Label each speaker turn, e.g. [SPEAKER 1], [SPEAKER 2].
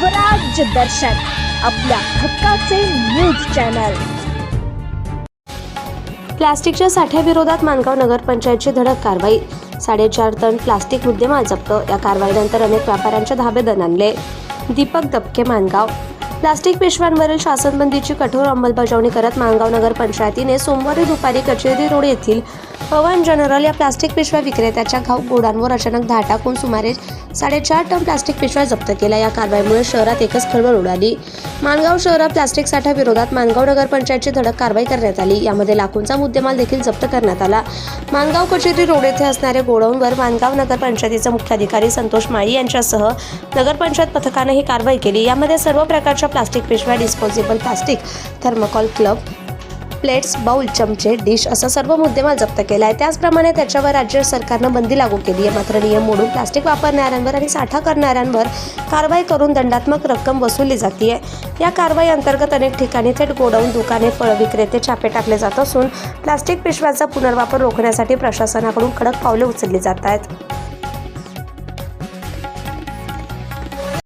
[SPEAKER 1] स्वराज्य दर्शन आपल्या हक्काचे न्यूज चॅनल.
[SPEAKER 2] प्लास्टिकच्या साठ्याविरोधात मानगाव नगरपंचायतची धडक कारवाई. साडेचार टन प्लास्टिक मुद्देमाल जप्त. या कारवाईनंतर अनेक व्यापाऱ्यांच्या धाबे दणाणले. दीपक दबके मानगाव. प्लास्टिक पिशव्यांवरील शासनबंदीची कठोर अंमलबजावणी करत माणगाव नगर पंचायतीने सोमवारी दुपारी कचेरी रोड येथील पवन जनरल या प्लास्टिक पिशव्या विक्रेत्याच्या घाऊक बोर्डांवर अचानक धा टाकून सुमारे साडेचार टन प्लास्टिक पिशव्या जप्त केल्या. या कारवाईमुळे शहरात एकच खळबळ उडाली. माणगाव शहरात प्लास्टिक साठ्या विरोधात माणगाव नगरपंचायतची धडक कारवाई करण्यात आली. यामध्ये लाखोंचा मुद्देमाल देखील जप्त करण्यात आला. माणगाव कचेरी रोड येथे असणाऱ्या गोडाऊनवर माणगाव नगरपंचायतीचे मुख्याधिकारी संतोष माळी यांच्यासह नगरपंचायत पथकाने ही कारवाई केली. यामध्ये सर्व प्रकारच्या प्लास्टिक पिशव्या डिस्पोजेबल प्लास्टिक थर्मकॉल क्लब प्लेट्स बाउल चमचे डिश असा सर्व मुद्देमाल जप्त केला आहे त्याचप्रमाणे त्याच्यावर राज्य सरकारनं बंदी लागू केली आहे. मात्र नियम मोडून प्लास्टिक वापरणाऱ्यांवर आणि साठा करणाऱ्यांवर कारवाई करून दंडात्मक रक्कम वसुली जाते या कारवाई अंतर्गत अनेक ठिकाणी थेट गोडाऊन दुकाने फळ विक्रेते छापे टाकले जात असून प्लास्टिक पिशव्यांचा पुनर्वापर रोखण्यासाठी प्रशासनाकडून कडक पावले उचलली जात आहेत.